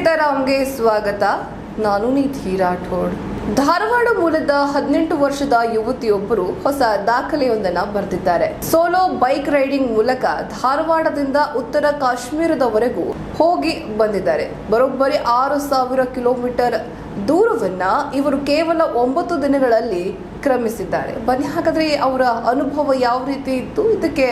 ಸೀತಾರಾಮ್ಗೆ ಸ್ವಾಗತ. ನಾನು ನಿಧಿ ರಾಠೋಡ್. ಧಾರವಾಡ ಮೂಲದ ಹದಿನೆಂಟು ವರ್ಷದ ಯುವತಿಯೊಬ್ಬರು ಹೊಸ ದಾಖಲೆಯೊಂದನ್ನ ಬರೆದಿದ್ದಾರೆ. ಸೋಲೋ ಬೈಕ್ ರೈಡಿಂಗ್ ಮೂಲಕ ಧಾರವಾಡದಿಂದ ಉತ್ತರ ಕಾಶ್ಮೀರದವರೆಗೂ ಹೋಗಿ ಬಂದಿದ್ದಾರೆ. ಬರೋಬ್ಬರಿ ಆರು ಸಾವಿರ ಕಿಲೋಮೀಟರ್ ದೂರವನ್ನ ಇವರು ಕೇವಲ ಒಂಬತ್ತು ದಿನಗಳಲ್ಲಿ ಕ್ರಮಿಸಿದ್ದಾರೆ. ಬನ್ನಿ ಹಾಗಾದ್ರೆ ಅವರ ಅನುಭವ ಯಾವ ರೀತಿ ಇತ್ತು? ಇದಕ್ಕೆ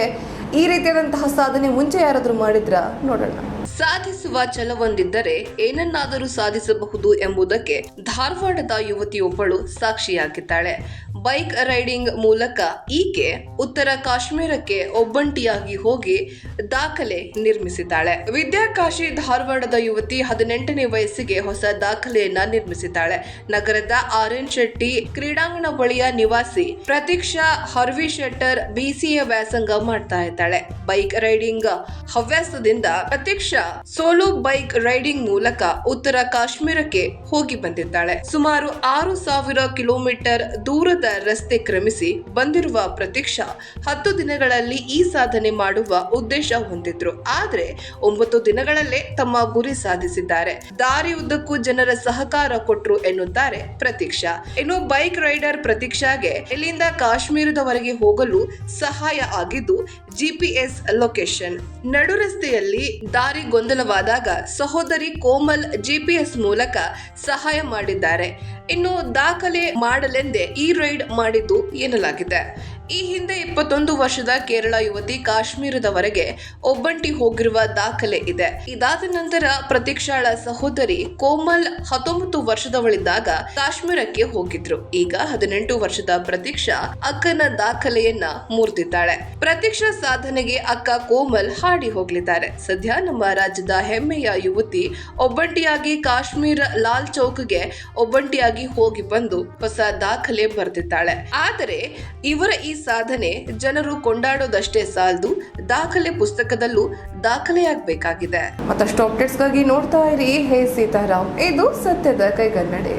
ಈ ರೀತಿಯಾದಂತಹ ಸಾಧನೆ ಮುಂಚೆ ಯಾರಾದರೂ ಮಾಡಿದ್ರ? ನೋಡೋಣ. ಸಾಧಿಸುವ ಛಲವೊಂದಿದ್ದರೆ ಏನನ್ನಾದರೂ ಸಾಧಿಸಬಹುದು ಎಂಬುದಕ್ಕೆ ಧಾರವಾಡದ ಯುವತಿಯೊಬ್ಬಳು ಸಾಕ್ಷಿಯಾಗಿದ್ದಾಳೆ. ಬೈಕ್ ರೈಡಿಂಗ್ ಮೂಲಕ ಈಕೆ ಉತ್ತರ ಕಾಶ್ಮೀರಕ್ಕೆ ಒಬ್ಬಂಟಿಯಾಗಿ ಹೋಗಿ ದಾಖಲೆ ನಿರ್ಮಿಸಿದ್ದಾಳೆ. ವಿದ್ಯಾಕಾಶಿ ಧಾರವಾಡದ ಯುವತಿ ಹದಿನೆಂಟನೇ ವಯಸ್ಸಿಗೆ ಹೊಸ ದಾಖಲೆಯನ್ನ ನಿರ್ಮಿಸಿದ್ದಾಳೆ. ನಗರದ ಆರ್ ಎನ್ ಶೆಟ್ಟಿ ಕ್ರೀಡಾಂಗಣ ಬಳಿಯ ನಿವಾಸಿ ಪ್ರತೀಕ್ಷಾ ಹರ್ವಿ ಶೆಟ್ಟರ್ ಬಿಸಿಎ ವ್ಯಾಸಂಗ ಮಾಡ್ತಾ ಇದ್ದಾಳೆ ಬೈಕ್ ರೈಡಿಂಗ್ ಹವ್ಯಾಸದಿಂದ ಪ್ರತ್ಯಕ್ಷ ಸೋಲೋ ಬೈಕ್ ರೈಡಿಂಗ್ ಮೂಲಕ ಉತ್ತರ ಕಾಶ್ಮೀರಕ್ಕೆ ಹೋಗಿ ಬಂದಿದ್ದಾಳೆ. ಸುಮಾರು ಆರು ಸಾವಿರ ಕಿಲೋಮೀಟರ್ ದೂರದ ರಸ್ತೆ ಕ್ರಮಿಸಿ ಬಂದಿರುವ ಪ್ರತೀಕ್ಷಾ ಹತ್ತು ದಿನಗಳಲ್ಲಿ ಈ ಸಾಧನೆ ಮಾಡುವ ಉದ್ದೇಶ ಹೊಂದಿದ್ರು. ಆದ್ರೆ ಒಂಬತ್ತು ದಿನಗಳಲ್ಲೇ ತಮ್ಮ ಗುರಿ ಸಾಧಿಸಿದ್ದಾರೆ. ದಾರಿ ಉದ್ದಕ್ಕೂ ಜನರ ಸಹಕಾರ ಕೊಟ್ರು ಎನ್ನುತ್ತಾರೆ ಪ್ರತೀಕ್ಷಾ ಇನ್ನು ಬೈಕ್ ರೈಡರ್ ಪ್ರತೀಕ್ಷಾಗೆ ಇಲ್ಲಿಂದ ಕಾಶ್ಮೀರದವರೆಗೆ ಹೋಗಲು ಸಹಾಯ ಆಗಿದ್ದು, ಜಿಪಿಎಸ್ ಲೊಕೇಶನ್. ನಡು ರಸ್ತೆಯಲ್ಲಿ ದಾರಿ ಗೊಂದಲವಾದಾಗ ಸಹೋದರಿ ಕೋಮಲ್ ಜಿಪಿಎಸ್ ಮೂಲಕ ಸಹಾಯ ಮಾಡಿದ್ದಾರೆ. ಇನ್ನು ದಾಖಲೆ ಮಾಡಲೆಂದೇ ಈ ರೈಡ್ ಮಾಡಿದ್ದು ಎನ್ನಲಾಗಿದೆ. ಈ ಹಿಂದೆ ಇಪ್ಪತ್ತೊಂದು ವರ್ಷದ ಕೇರಳ ಯುವತಿ ಕಾಶ್ಮೀರದವರೆಗೆ ಒಬ್ಬಂಟಿ ಹೋಗಿರುವ ದಾಖಲೆ ಇದೆ. ಇದಾದ ನಂತರ ಪ್ರತೀಕ್ಷಾಳ ಸಹೋದರಿ ಕೋಮಲ್ ಹತ್ತೊಂಬತ್ತು ವರ್ಷದವಳಿದ್ದಾಗ ಕಾಶ್ಮೀರಕ್ಕೆ ಹೋಗಿದ್ರು. ಈಗ ಹದಿನೆಂಟು ವರ್ಷದ ಪ್ರತೀಕ್ಷಾ ಅಕ್ಕನ ದಾಖಲೆಯನ್ನ ಮೂರ್ತಿದ್ದಾಳೆ ಪ್ರತೀಕ್ಷಾ ಸಾಧನೆಗೆ ಅಕ್ಕ ಕೋಮಲ್ ಹಾಡಿ ಹೋಗಲಿದ್ದಾರೆ. ಸದ್ಯ ನಮ್ಮ ರಾಜ್ಯದ ಹೆಮ್ಮೆಯ ಯುವತಿ ಒಬ್ಬಂಟಿಯಾಗಿ ಕಾಶ್ಮೀರ ಲಾಲ್ ಚೌಕ್ಗೆ ಒಬ್ಬಂಟಿಯಾಗಿ ಹೋಗಿ ಬಂದು ಹೊಸ ದಾಖಲೆ ಬರೆದಿದ್ದಾಳೆ. ಆದರೆ ಇವರ ಈ ಸಾಧನೆ ಜನರು ಕೊಂಡಾಡೋದಷ್ಟೇ ಸಾಲದು. ದಾಖಲೆ ಪುಸ್ತಕದಲ್ಲೂ ದಾಖಲೆಯಾಗಬೇಕಾಗಿದೆ. ಮತ್ತಷ್ಟು ಅಪ್ಡೇಟ್ಸ್ಗಾಗಿ ನೋಡ್ತಾ ಇರಿ ಹೇ ಸೀತಾರಾಮ್. ಇದು ಸತ್ಯದ ಕೈಗನ್ನಡಿ.